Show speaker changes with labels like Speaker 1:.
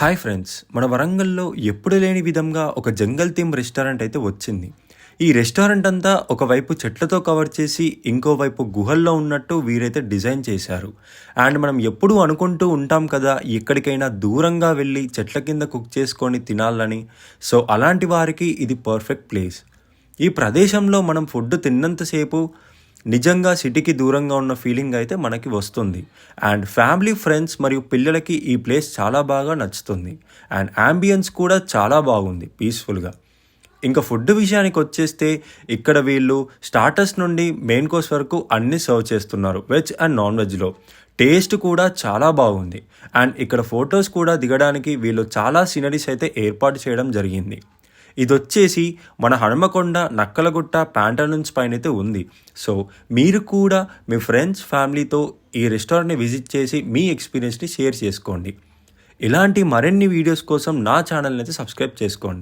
Speaker 1: Hi friends మన వరంగల్లో ఎప్పుడు లేని విధంగా ఒక జంగల్ థీమ్ రెస్టారెంట్ అయితే వచ్చింది. ఈ రెస్టారెంట్ అంతా ఒకవైపు చెట్లతో కవర్ చేసి ఇంకోవైపు గుహల్లో ఉన్నట్టు వీరైతే డిజైన్ చేశారు. అండ్ మనం ఎప్పుడూ అనుకుంటూ ఉంటాం కదా ఎక్కడికైనా దూరంగా వెళ్ళి చెట్ల కింద కుక్ చేసుకొని తినాలని. సో అలాంటి వారికి ఇది పర్ఫెక్ట్ ప్లేస్. ఈ ప్రదేశంలో మనం ఫుడ్ తిన్నంతసేపు నిజంగా సిటీకి దూరంగా ఉన్న ఫీలింగ్ అయితే మనకి వస్తుంది. అండ్ ఫ్యామిలీ ఫ్రెండ్స్ మరియు పిల్లలకి ఈ ప్లేస్ చాలా బాగా నచ్చుతుంది. అండ్ యాంబియన్స్ కూడా చాలా బాగుంది పీస్ఫుల్గా. ఇంకా ఫుడ్ విషయానికి వచ్చేస్తే ఇక్కడ వీళ్ళు స్టార్టర్స్ నుండి మెయిన్ కోర్స్ వరకు అన్ని సర్వ్ చేస్తున్నారు వెజ్ అండ్ నాన్ వెజ్లో. టేస్ట్ కూడా చాలా బాగుంది. అండ్ ఇక్కడ ఫొటోస్ కూడా దిగడానికి వీళ్ళు చాలా సీనరీస్ అయితే ఏర్పాటు చేయడం జరిగింది. ఇది వచ్చేసి మన హనుమకొండ నక్కలగుట్ట ప్యాంటలూన్స్ పైన అయితే ఉంది. సో మీరు కూడా మీ ఫ్రెండ్స్ ఫ్యామిలీతో ఈ రెస్టారెంట్ని విజిట్ చేసి మీ ఎక్స్పీరియన్స్ని షేర్ చేసుకోండి. ఇలాంటి మరిన్ని వీడియోస్ కోసం నా ఛానల్ని అయితే సబ్స్క్రైబ్ చేసుకోండి.